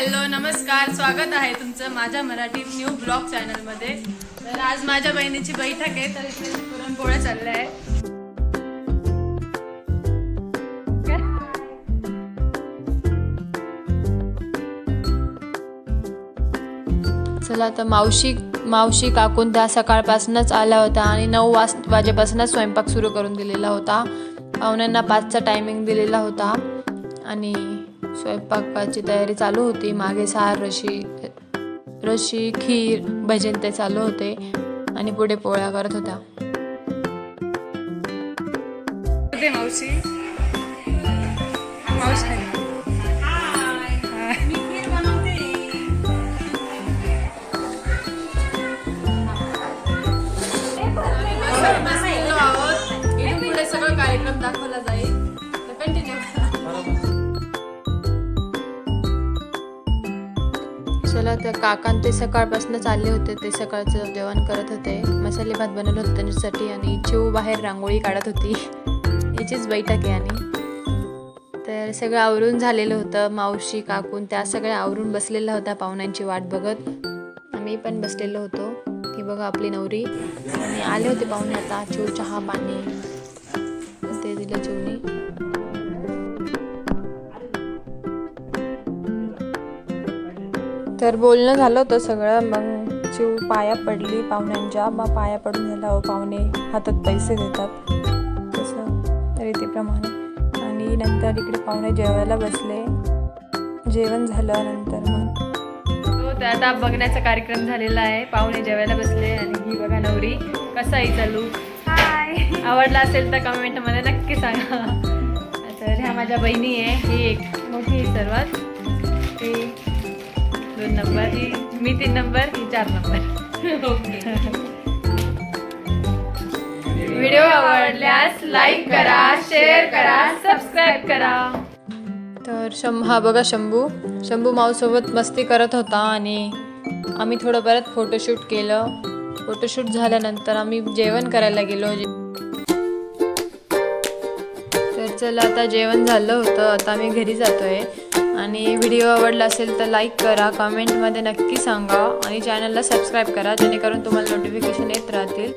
Hello नमस्कार स्वागत आहे तुमचं माझ्या मराठी न्यू ब्लॉग चॅनलमध्ये. तर आज माझ्या बहिणीची बैठक आहे तर इथे पुरणपोळ्या चालल्या आहे चला तर मावशी मावशी काकून त्या सकाळपासूनच आल्या होत्या आणि नऊ वाज वाजेपासूनच स्वयंपाक सुरू करून दिलेला होता. पाहुण्यांना पाचचा टायमिंग दिलेला होता. आणि स्वयंपाकाची तयारी चालू होती. मागे सार रशी रशी खीर भजन ते चालू होते आणि पुढे पोळ्या करत होत्या. मावशी. मावशी चला त्या काकां ते सकाळपासून चालले होते ते सकाळचं जेवण करत होते. मसाले भात बनवलं होतं त्यांच्यासाठी आणि चिव बाहेर रांगोळी काढत होती. याचीच बैठक आहे आणि. तर सगळं आवरून झालेलं होतं मावशी काकून त्या सगळ्या आवरून बसलेला होता पाहुण्यांची वाट बघत. आम्ही पण बसलेलो होतो. ही बघा आपली नवरी. आणि आले होते पाहुणे आता चिव चहा पाणी तर बोलणं झालं होतं सगळं. मग चिव पाया पडली पाहुण्यांच्या मग पाया पडून झाला हो पाहुणे हातात पैसे देतात. तसं रीतीप्रमाणे. आणि नंतर इकडे पाहुणे जेवायला बसले. जेवण झालं नंतर मग. हो तर आता बघण्याचा कार्यक्रम झालेला आहे. पाहुणे जेवायला बसले आणि ही बघा नवरी कसा आहे चालू हाय आवडला असेल तर कमेंटमध्ये नक्की सांगा. तर ह्या माझ्या बहिणी आहे. ही एक मोठी सर्वात. नंबर ही मी तीन नंबर ही चार नंबर. व्हिडिओ आवडल्यास लाईक करा शेअर करा सबस्क्राईब करा. तर शं हा बघा शंभू. शंभू माऊसोबत मस्ती करत होता आणि आम्ही थोडं परत फोटोशूट केलं. फोटोशूट झाल्यानंतर आम्ही जेवण करायला गेलो. तर चला आता जेवण झालं होतं. आता आम्ही घरी जातोय. आणि व्हिडिओ आवडला असेल तर लाईक करा कमेंटमध्ये नक्की सांगा आणि चॅनलला सबस्क्राईब करा जेणेकरून तुम्हाला नोटिफिकेशन येत राहतील.